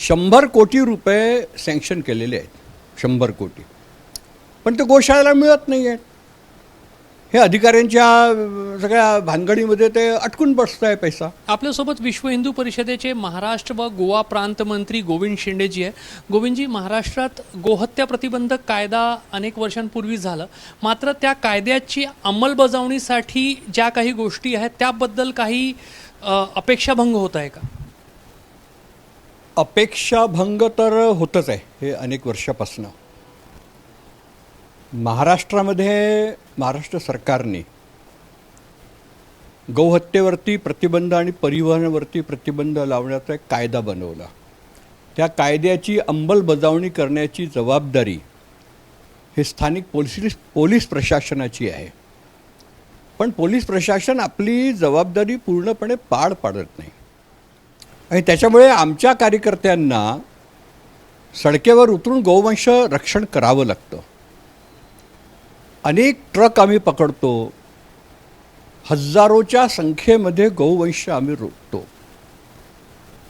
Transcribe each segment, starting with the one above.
शंभर कोटी रुपये सँक्शन केलेले आहेत. शंभर कोटी. पण ते गोशाळेला मिळत नाही आहेत हे अधिकाऱ्यांच्या सगळ्या भानगडीमध्ये ते अटकून बसत आहे पैसा. आपल्यासोबत विश्व हिंदू परिषदेचे महाराष्ट्र व गोवा प्रांत मंत्री गोविंद शिंडेजी आहे. गोविंदजी महाराष्ट्रात गोहत्या प्रतिबंधक कायदा अनेक वर्षांपूर्वी झालं. मात्र त्या कायद्याची अंमलबजावणीसाठी ज्या काही गोष्टी आहेत त्याबद्दल काही अपेक्षाभंग होत आहे का? अपेक्षाभंग तर होतच आहे हे अनेक वर्षापासनं. महाराष्ट्रामध्ये महाराष्ट्र सरकारने गौहत्येवरती प्रतिबंध आणि परिवहनावरती प्रतिबंध लावण्याचा एक कायदा बनवला. त्या कायद्याची अंमलबजावणी करण्याची जबाबदारी हे स्थानिक पोलीस पोलीस प्रशासनाची आहे. पण पोलीस प्रशासन आपली जबाबदारी पूर्णपणे पार पाडत नाही. आणि त्याच्यामुळे आमच्या कार्यकर्त्यांना सडकेवर उतरून गोवंश रक्षण करावं लागतं. अनेक ट्रक आम्ही पकडतो. हजारोच्या संख्येमध्ये गोवंश आम्ही रोखतो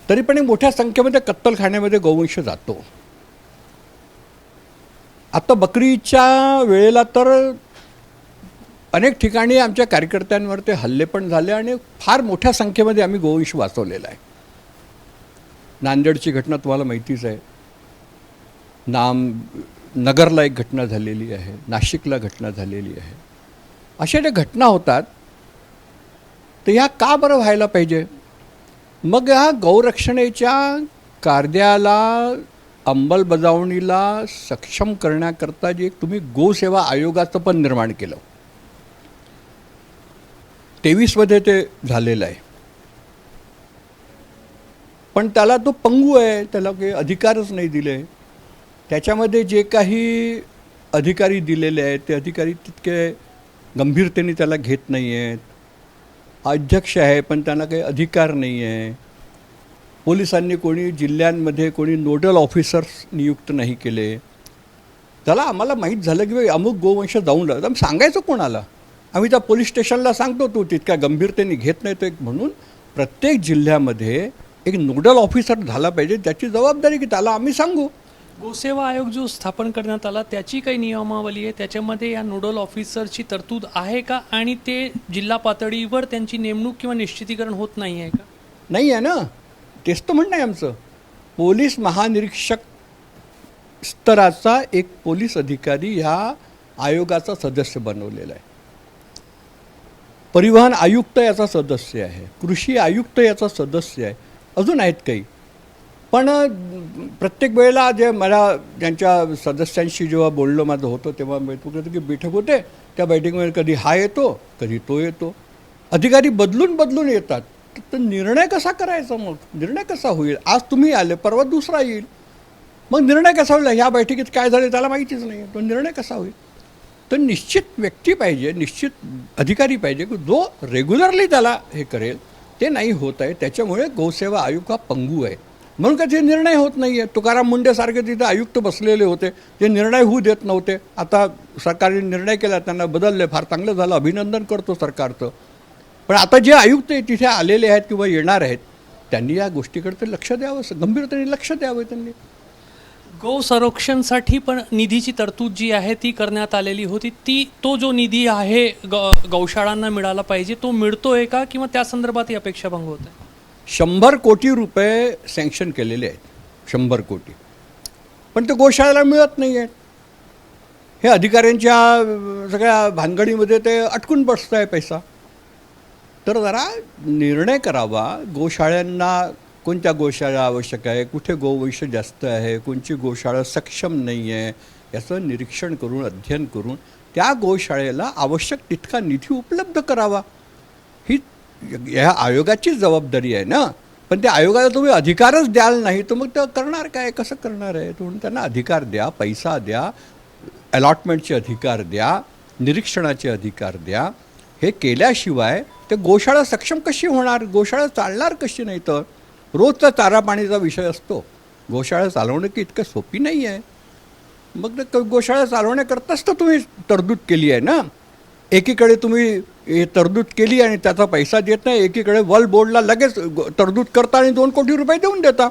तरी पण मोठ्या संख्येमध्ये कत्तलखान्यामध्ये गोवंश जातो. आता बकरीच्या वेळेला तर अनेक ठिकाणी आमच्या कार्यकर्त्यांवर ते हल्ले पण झाले आणि फार मोठ्या संख्येमध्ये आम्ही गोवंश वाचवलेला आहे. नांदेडची घटना तुम्हाला माहितीच आहे. नाम नगरला एक घटना झालेली आहे नाशिकला घटना झालेली आहे. अशा ज्या घटना होतात तर ह्या का बरं व्हायला पाहिजे? मग ह्या गौरक्षणेच्या कायद्याला अंमलबजावणीला सक्षम करण्याकरता जे तुम्ही गोसेवा आयोगाचं पण निर्माण केलं. तेवीसमध्ये ते झालेलं आहे. पण त्याला तो पंगू आहे त्याला काही अधिकारच नाही दिले. त्याच्यामध्ये जे काही अधिकारी दिलेले आहेत ते अधिकारी तितके गंभीरतेने त्याला घेत नाही आहेत अध्यक्ष आहे पण त्यांना काही अधिकार नाही आहे पोलिसांनी कोणी जिल्ह्यांमध्ये कोणी नोडल ऑफिसर्स नियुक्त नाही केले. त्याला आम्हाला माहीत झालं की बा अमुक गोवंश जाऊन लागला आम्ही सांगायचं कोणाला? आम्ही त्या पोलीस स्टेशनला सांगतो तू तितक्या गंभीरतेने घेत नाही तो एक म्हणून. प्रत्येक जिल्ह्यामध्ये एक नोडल ऑफिसर झाला पाहिजे त्याची जबाबदारी की त्याला आम्ही सांगू. गोसेवा आयोग जो स्थापन करण्यात आला त्याची काही नियमावली आहे. त्याच्यामध्ये या नोडल ऑफिसरची तरतूद आहे का? आणि ते जिल्हा पातळीवर त्यांची नेमणूक किंवा निश्चितीकरण होत नाही आहे का? नाही आहे ना. तेच तर म्हणणं आहे आमचं. पोलीस महानिरीक्षक स्तराचा एक पोलीस अधिकारी ह्या आयोगाचा सदस्य बनवलेला आहे. परिवहन आयुक्त याचा सदस्य आहे. कृषी आयुक्त याचा सदस्य आहे. अजून आहेत काही. पण प्रत्येक वेळेला जे मला त्यांच्या सदस्यांशी जेव्हा बोललो माझं होतं तेव्हा बैठक होतं की बैठक होते. त्या बैठकीमध्ये कधी हा येतो कधी तो येतो. अधिकारी बदलून बदलून येतात. तर निर्णय कसा करायचा मग? निर्णय कसा होईल? आज तुम्ही आले परवा दुसरा येईल. मग निर्णय कसा होईल? ह्या बैठकीत काय झाले त्याला माहितीच नाही. तो निर्णय कसा होईल? तर निश्चित व्यक्ती पाहिजे निश्चित अधिकारी पाहिजे की जो रेग्युलरली त्याला हे करेल. ते नाही होत आहे. त्याच्यामुळे गोसेवा आयोग हा पंगू आहे. म्हणून का ते निर्णय होत नाही आहे तुकाराम मुंडेसारखे तिथे आयुक्त बसलेले होते. ते निर्णय होऊ देत नव्हते. आता सरकारने निर्णय केला त्यांना बदलले. फार चांगलं झालं. अभिनंदन करतो सरकारचं. पण आता जे आयुक्त आहे तिथे आलेले आहेत किंवा येणार आहेत त्यांनी या गोष्टीकडे लक्ष द्यावं. गंभीरतेने लक्ष द्यावं त्यांनी. गो संरक्षणसाठी पण निधीची तरतूद जी आहे ती करण्यात आलेली होती. ती तो जो निधी आहे ग गौशाळांना मिळाला पाहिजे तो मिळतोय का किंवा त्या संदर्भात ही अपेक्षाभंग होत आहे? शंभर कोटी रुपये सँक्शन केलेले आहेत. शंभर कोटी. पण ते गोशाळेला मिळत नाही आहेत हे अधिकाऱ्यांच्या सगळ्या भानगडीमध्ये ते अटकून बसत आहे पैसा. तर जरा निर्णय करावा. गोशाळ्यांना कोणत्या गोशाळा आवश्यक आहे? कुठे गोवंश जास्त आहे? कोणची गोशाळा सक्षम नाही आहे याचं निरीक्षण करून अध्ययन करून त्या गोशाळेला आवश्यक तितका निधी उपलब्ध करावा. ही ह्या आयोगाचीच जबाबदारी आहे ना? पण त्या आयोगाला तुम्ही अधिकारच द्याल नाही तर मग ते करणार काय? कसं करणार आहे? म्हणून त्यांना अधिकार द्या पैसा द्या अलॉटमेंटचे अधिकार द्या निरीक्षणाचे अधिकार द्या. हे केल्याशिवाय ते गोशाळा सक्षम कशी होणार? गोशाळा चालणार कशी नाही तर? रोजचा चारा पाणीचा विषय असतो. गोशाळा चालवणं की इतकं सोपी नाही आहे मग ते गोशाळा चालवण्याकरताच तर तुम्ही तरतूद केली आहे ना? एकीकडे तुम्ही हे तरतूद केली आणि त्याचा पैसा देत नाही एकीकडे वल बोर्डला लगेच गो- तरतूद करता आणि दोन कोटी रुपये देऊन देता.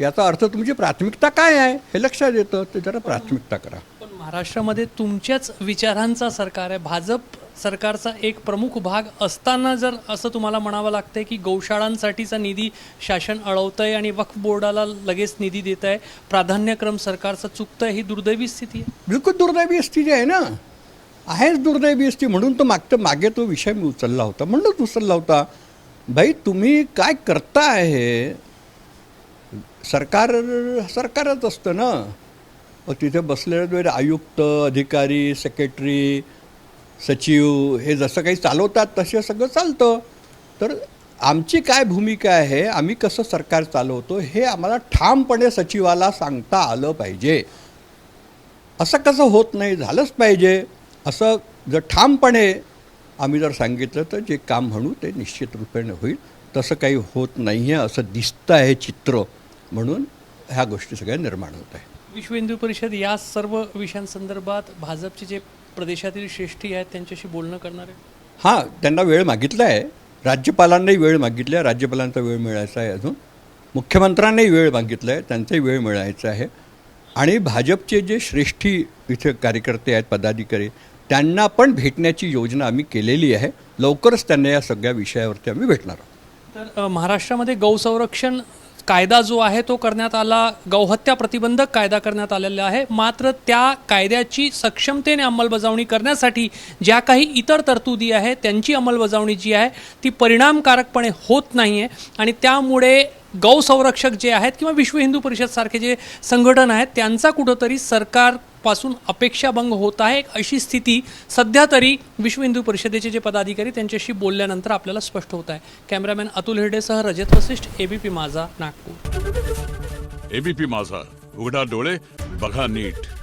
याचा अर्थ तुमची प्राथमिकता काय आहे हे लक्षात येतं. ते जरा प्राथमिकता करा. पण महाराष्ट्रामध्ये तुमच्याच विचारांचा सरकार आहे. भाजप सरकारचा एक प्रमुख भाग असताना जर असं तुम्हाला म्हणावं लागतंय की गौशाळांसाठीचा निधी शासन अळवतंय आणि वक्फ बोर्डाला लगेच निधी देत आहे प्राधान्यक्रम सरकारचा चुकतंय ही दुर्दैवी स्थिती आहे? बिलकुल दुर्दैवी स्थिती आहे ना. आहेच दुर्दैवी स्थिती म्हणून तो मागतं मागे तो विषय मी उचलला होता. म्हणूनच उचलला होता. भाई तुम्ही काय करता आहे सरकार सरकारच असतं ना. तिथे बसलेले आयुक्त अधिकारी सेक्रेटरी सचिव हे जसं काही चालवतात तसे सगळं चालतं. तर आमची काय भूमिका आहे आम्ही कसं सरकार चालवतो हे आम्हाला ठामपणे सचिवाला सांगता आलं पाहिजे. असं कसं होत नाही झालंच पाहिजे. असं जर ठामपणे आम्ही जर सांगितलं तर जे काम म्हणू ते निश्चित रूपेने होईल. तसं काही होत नाही आहे असं दिसतं आहे चित्र म्हणून ह्या गोष्टी सगळ्या निर्माण होत आहे विश्व हिंदू परिषद या सर्व विषयांसंदर्भात भाजपचे जे प्रदेशातील श्रेष्ठी आहेत त्यांच्याशी बोलणं करणार? आहे हां त्यांना वेळ मागितला आहे. राज्यपालांनाही वेळ मागितला आहे. राज्यपालांचा वेळ मिळायचा आहे अजून. मुख्यमंत्र्यांनाही वेळ मागितला आहे. त्यांचाही वेळ मिळायचा आहे. आणि भाजपचे जे श्रेष्ठी इथे कार्यकर्ते आहेत पदाधिकारी त्यांना पण भेटण्याची योजना आम्ही केलेली आहे. लवकरच त्यांना या सगळ्या विषयावरती आम्ही भेटणार आहोत. तर महाराष्ट्रामध्ये गौसंरक्षण कायदा जो आहे तो करण्यात आला गौहत्या प्रतिबंधक कायदा करण्यात आलेला आहे. मात्र त्या कायद्याची सक्षमतेने अंमलबजावणी करण्यासाठी ज्या काही इतर तरतुदी आहे त्यांची अंमलबजावणी जी आहे ती परिणामकारकपणे होत नाही आहे आणि त्यामुळे गौसंरक्षक जे आहेत किंवा विश्व हिंदू परिषदसारखे जे संघटन आहेत त्यांचा कुठंतरी सरकार पासून अपेक्षाभंग होत आहे. अशी स्थिती सध्या तरी विश्व हिंदू परिषदेचे जे पदाधिकारी त्यांच्याशी बोलल्यानंतर आपल्याला स्पष्ट होत आहे. कॅमेरामॅन अतुल हिरडेसह रजत वसिष्ठ एबीपी माझा नागपूर. एबीपी माझा. उघडा डोळे बघा नीट.